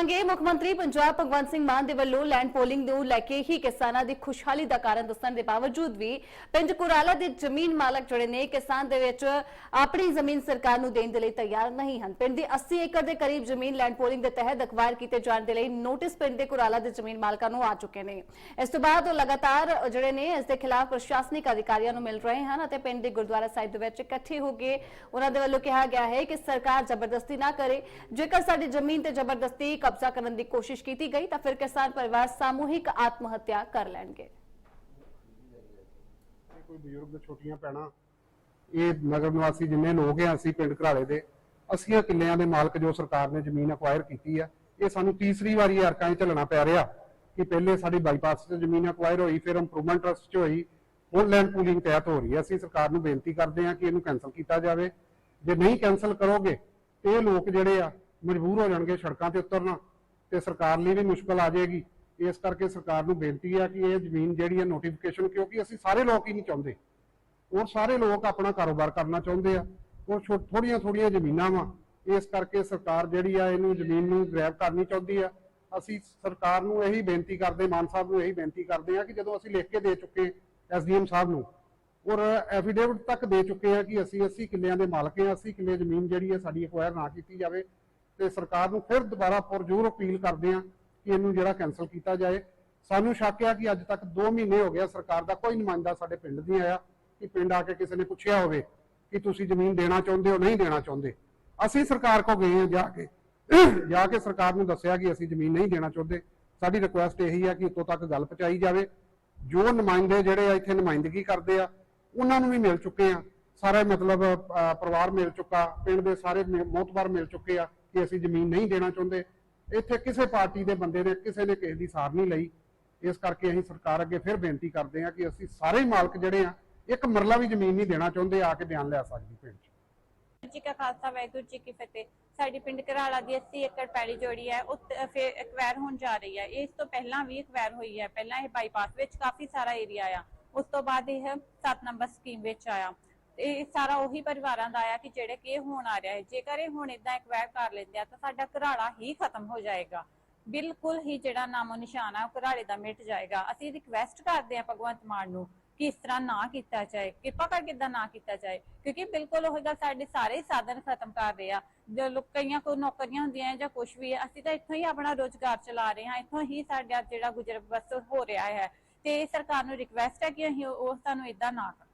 ਦੱਸਾਂਗੇ ਮੁੱਖ ਮੰਤਰੀ ਪੰਜਾਬ ਭਗਵੰਤ ਸਿੰਘ ਮਾਨ ਦੇ ਵੱਲੋਂ ਲੈਂਡ ਪੋਲਿੰਗ ਨੂੰ ਲੈ ਕੇ ਹੀ ਕਿਸਾਨਾਂ ਦੀ ਖੁਸ਼ਹਾਲੀ ਦਾ ਕਾਰਨ ਦੱਸਣ ਦੇ ਬਾਵਜੂਦ ਵੀ ਪਿੰਡ ਕੁਰਾਲਾ ਦੇ ਜ਼ਮੀਨ ਮਾਲਕ ਜਿਹੜੇ ਨੇ, ਕਿਸਾਨ ਦੇ ਵਿੱਚ ਆਪਣੀ ਜ਼ਮੀਨ ਸਰਕਾਰ ਨੂੰ ਦੇਣ ਦੇ ਲਈ ਤਿਆਰ ਨਹੀਂ ਹਨ। ਪਿੰਡ ਦੀ 80 ਏਕੜ ਦੇ ਕਰੀਬ ਜ਼ਮੀਨ ਲੈਂਡ ਪੋਲਿੰਗ ਦੇ ਤਹਿਤ ਅਖਵਾਇਰ ਕੀਤੇ ਜਾਣ ਦੇ ਲਈ ਨੋਟਿਸ ਪਿੰਡ ਦੇ ਕੁਰਾਲਾ ਦੇ ਜ਼ਮੀਨ ਮਾਲਕਾਂ ਨੂੰ ਆ ਚੁੱਕੇ ਨੇ। ਇਸ ਤੋਂ ਬਾਅਦ ਉਹ ਲਗਾਤਾਰ ਜਿਹੜੇ ਨੇ, ਇਸ ਦੇ ਖਿਲਾਫ ਪ੍ਰਸ਼ਾਸਨਿਕ ਅਧਿਕਾਰੀਆਂ ਨੂੰ ਮਿਲ ਰਹੇ ਹਨ ਅਤੇ ਪਿੰਡ ਦੇ ਗੁਰਦੁਆਰਾ ਸਾਹਿਬ ਦੇ ਵਿੱਚ ਇਕੱਠੇ ਹੋ ਕੇ ਉਹਨਾਂ ਦੇ ਵੱਲੋਂ ਕਿਹਾ ਗਿਆ ਹੈ ਕਿ ਸਰਕਾਰ ਜ਼ਬਰਦਸਤੀ ਨਾ ਕਰੇ। ਜੇਕਰ ਸਾਡੀ ਜ਼ਮੀਨ ਤੇ ਜ਼ਬਰਦਸਤੀ ਕਬਜ਼ਾ ਕਰਨ ਦੀ ਕੋਸ਼ਿਸ਼ ਕੀਤੀ ਗਈ ਤਾਂ ਫਿਰ ਕਿਸਾਨ ਪਰਿਵਾਰ ਸਾਮੂਹਿਕ ਆਤਮ ਹੱਤਿਆ ਕਰ ਲੈਣਗੇ। ਕੋਈ ਬਜ਼ੁਰਗ ਛੋਟੀਆਂ ਪੈਣਾ ਇਹ ਨਗਰ ਨਿਵਾਸੀ ਜਿੰਨੇ ਲੋਕ ਆ ਅਸੀਂ ਪਿੰਡ ਘਰਾਲੇ ਦੇ, ਅਸੀਂ ਕਿੱਲਿਆਂ ਦੇ ਮਾਲਕ ਜੋ ਸਰਕਾਰ ਨੇ ਜ਼ਮੀਨ ਅਕਵਾਇਰ ਕੀਤੀ ਆ, ਇਹ ਸਾਨੂੰ ਤੀਸਰੀ ਵਾਰੀ ਅਰਕਾਂ 'ਚ ਝੱਲਣਾ ਪੈ ਰਿਹਾ ਕਿ ਪਹਿਲੇ ਸਾਡੀ ਬਾਈਪਾਸ 'ਚ ਜ਼ਮੀਨ ਅਕਵਾਇਰ ਹੋਈ, ਫਿਰ ਇੰਪਰੂਵਮੈਂਟ ਟਰਸਟ 'ਚ ਹੋਈ, ਹੁਣ ਲੈਂਡ ਪੂਲਿੰਗ ਤਹਿਤ ਹੋ ਰਹੀ ਹੈ ਅਸੀਂ ਸਰਕਾਰ ਨੂੰ ਬੇਨਤੀ ਕਰਦੇ ਹਾਂ ਕਿ ਇਹਨੂੰ ਕੈਨਸਲ ਕੀਤਾ ਜਾਵੇ। ਜੇ ਨਹੀਂ ਕੈਨਸਲ ਕਰੋਗੇ, ਤੇ ਇਹ ਲੋਕ ਜਿਹੜੇ ਆ ਮਜਬੂਰ ਹੋ ਜਾਣਗੇ ਸੜਕਾਂ ਤੇ ਉਤਰਨਾ ਤੇ ਸਰਕਾਰ ਲਈ ਵੀ ਮੁਸ਼ਕਲ ਆ ਜਾਏਗੀ। ਇਸ ਕਰਕੇ ਸਰਕਾਰ ਨੂੰ ਬੇਨਤੀ ਹੈ ਕਿ ਇਹ ਜ਼ਮੀਨ ਜਿਹੜੀ ਹੈ ਨੋਟੀਫਿਕੇਸ਼ਨ ਕਿਉਂਕਿ ਅਸੀਂ ਸਾਰੇ ਲੋਕ ਹੀ ਨਹੀਂ ਚਾਹੁੰਦੇ। ਔਰ ਸਾਰੇ ਲੋਕ ਆਪਣਾ ਕਾਰੋਬਾਰ ਕਰਨਾ ਚਾਹੁੰਦੇ ਆ। ਉਹ ਥੋੜੀਆਂ ਥੋੜੀਆਂ ਜ਼ਮੀਨਾਂ ਵਾ। ਇਸ ਕਰਕੇ ਸਰਕਾਰ ਜਿਹੜੀ ਆ ਇਹਨੂੰ ਜ਼ਮੀਨ ਨੂੰ ਗ੍ਰੈਬ ਕਰਨੀ ਚਾਹੁੰਦੀ ਆ। ਅਸੀਂ ਸਰਕਾਰ ਨੂੰ ਇਹੀ ਬੇਨਤੀ ਕਰਦੇ, ਮਾਨ ਸਾਹਿਬ ਨੂੰ ਇਹੀ ਬੇਨਤੀ ਕਰਦੇ ਆ ਕਿ ਜਦੋਂ ਅਸੀਂ ਲਿਖ ਕੇ ਦੇ ਚੁੱਕੇ ਐਸਡੀਐਮ ਸਾਹਿਬ ਨੂੰ, ਔਰ ਐਫੀਡੇਵਿਟ ਤੱਕ ਦੇ ਚੁੱਕੇ ਆ ਕਿ ਅਸੀਂ 80 ਕਿੱਲਿਆਂ ਦੇ ਮਾਲਕ ਹਾਂ 80 ਕਿੱਲੇ ਜ਼ਮੀਨ ਜਿਹੜੀ ਹੈ ਸਾਡੀ ਐਕਵਾਇਰ ਨਾ ਕੀਤੀ ਜਾਵੇ। ਤੇ ਸਰਕਾਰ ਨੂੰ ਫਿਰ ਦੁਬਾਰਾ ਪੁਰਜੋਰ ਅਪੀਲ ਕਰਦੇ ਆ ਕਿ ਇਹਨੂੰ ਜਿਹੜਾ ਕੈਨਸਲ ਕੀਤਾ ਜਾਏ। ਸਾਨੂੰ ਸ਼ੱਕ ਆ ਕਿ ਅੱਜ ਤੱਕ 2 ਮਹੀਨੇ ਹੋ ਗਿਆ ਸਰਕਾਰ ਦਾ ਕੋਈ ਨੁਮਾਇੰਦਾ ਸਾਡੇ ਪਿੰਡ ਨਹੀਂ ਆਇਆ ਕਿ ਪਿੰਡ ਆ ਕੇ ਕਿਸੇ ਨੇ ਪੁੱਛਿਆ ਹੋਵੇ ਕਿ ਤੁਸੀਂ ਜ਼ਮੀਨ ਦੇਣਾ ਚਾਹੁੰਦੇ ਹੋ, ਨਹੀਂ ਦੇਣਾ ਚਾਹੁੰਦੇ। ਅਸੀਂ ਸਰਕਾਰ ਕੋ ਗਏ ਹਾਂ ਜਾ ਕੇ ਜਾ ਕੇ ਸਰਕਾਰ ਨੂੰ ਦੱਸਿਆ ਕਿ ਅਸੀਂ ਜ਼ਮੀਨ ਨਹੀਂ ਦੇਣਾ ਚਾਹੁੰਦੇ। ਸਾਡੀ ਰਿਕੁਐਸਟ ਇਹੀ ਹੈ ਕਿ ਉੱਤੋਂ ਤੱਕ ਗੱਲ ਪਹੁੰਚਾਈ ਜਾਵੇ। ਜੋ ਨੁਮਾਇੰਦੇ ਜਿਹੜੇ ਆ, ਇੱਥੇ ਨੁਮਾਇੰਦਗੀ ਕਰਦੇ ਆ, ਉਹਨਾਂ ਨੂੰ ਵੀ ਮਿਲ ਚੁੱਕੇ ਆ। ਸਾਰੇ ਮਤਲਬ ਪਰਿਵਾਰ ਮਿਲ ਚੁੱਕਾ, ਪਿੰਡ ਦੇ ਸਾਰੇ ਮੋਤਬਰ ਮਿਲ ਚੁੱਕੇ ਆ। ਕਿ ਅਸੀਂ ਜ਼ਮੀਨ ਨਹੀਂ ਦੇਣਾ ਚਾਹੁੰਦੇ। ਇੱਥੇ ਕਿਸੇ ਪਾਰਟੀ ਦੇ ਬੰਦੇ ਨੇ ਕਿਸੇ ਨੇ ਕਿਸੇ ਦੀ ਸਾਰ ਨਹੀਂ ਲਈ। ਇਸ ਕਰਕੇ ਅਸੀਂ ਸਰਕਾਰ ਅੱਗੇ ਫਿਰ ਬੇਨਤੀ ਕਰਦੇ ਆ ਕਿ ਅਸੀਂ ਸਾਰੇ ਮਾਲਕ ਜਿਹੜੇ ਆ, ਇੱਕ ਮਰਲਾ ਵੀ ਜ਼ਮੀਨ ਨਹੀਂ ਦੇਣਾ ਚਾਹੁੰਦੇ, ਆ ਕੇ ਬਿਆਨ ਲਿਆ ਸਕਦੀ ਪਿੰਡ 'ਚ। ਜੀ ਕਾ ਖਾਲਸਾ, ਵਾਹਿਗੁਰੂ ਜੀ ਕੀ ਫਤਿਹ। ਸਾਡੀ ਪਿੰਡ ਘਰਾਲਾ ਦੀ 80 ਏਕੜ ਪੈਲੀ ਜੋੜੀ ਹੈ, ਉਹ ਫਿਰ ਐਕਵਾਇਰ ਹੋਣ ਜਾ ਰਹੀ ਹੈ। ਇਸ ਤੋਂ ਪਹਿਲਾਂ ਵੀ ਐਕਵਾਇਰ ਹੋਈ ਹੈ। ਪਹਿਲਾਂ ਇਹ ਬਾਈਪਾਸ ਵਿੱਚ ਕਾਫੀ ਸਾਰਾ ਏਰੀਆ ਆ। ਉਸ ਤੋਂ ਬਾਅਦ ਇਹ 7 ਨੰਬਰ ਸਕੀਮ ਵਿੱਚ ਆਇਆ। ਇਹ ਸਾਰਾ ਉਹੀ ਪਰਿਵਾਰਾਂ ਦਾ ਆਇਆ ਕਿ ਜਿਹੜੇ ਕਿ ਇਹ ਹੁਣ ਆ ਰਿਹਾ ਹੈ। ਜੇਕਰ ਇਹ ਹੁਣ ਇਦਾਂ ਐਕਵਾਇਰ ਕਰ ਲੈਂਦੇ ਆ ਤਾਂ ਸਾਡਾ ਘਰਾਲਾ ਹੀ ਖਤਮ ਹੋ ਜਾਏਗਾ। ਬਿਲਕੁਲ ਹੀ ਜਿਹੜਾ ਨਾਮੋ ਨਿਸ਼ਾਨ ਆ ਉਹ ਘਰਾਲੇ ਦਾ ਮਿਟ ਜਾਏਗਾ। ਅਸੀਂ ਰਿਕਵੈਸਟ ਕਰਦੇ ਆ ਭਗਵੰਤ ਮਾਨ ਨੂੰ ਕਿ ਇਸ ਤਰ੍ਹਾਂ ਨਾ ਕੀਤਾ ਜਾਏ, ਕਿਰਪਾ ਕਰਕੇ ਇਦਾਂ ਨਾ ਕੀਤਾ ਜਾਏ, ਕਿਉਂਕਿ ਬਿਲਕੁਲ ਉਹ ਗੱਲ ਸਾਡੇ ਸਾਰੇ ਸਾਧਨ ਖਤਮ ਕਰ ਰਹੇ ਆ। ਜੋ ਲੋਕ ਕਈਆਂ ਨੌਕਰੀਆਂ ਹੁੰਦੀਆਂ ਜਾਂ ਕੁਝ ਵੀ ਹੈ ਅਸੀਂ ਤਾਂ ਇੱਥੋਂ ਹੀ ਆਪਣਾ ਰੋਜ਼ਗਾਰ ਚਲਾ ਰਹੇ ਹਾਂ, ਇੱਥੋਂ ਹੀ ਸਾਡਾ ਜਿਹੜਾ ਗੁਜ਼ਰ ਬਸਰ ਹੋ ਰਿਹਾ ਹੈ। ਤੇ ਸਰਕਾਰ ਨੂੰ ਰਿਕਵੈਸਟ ਹੈ ਕਿ ਅਸੀਂ ਉਹ ਸਾਨੂੰ ਇਦਾਂ ਨਾ ਕਰਨ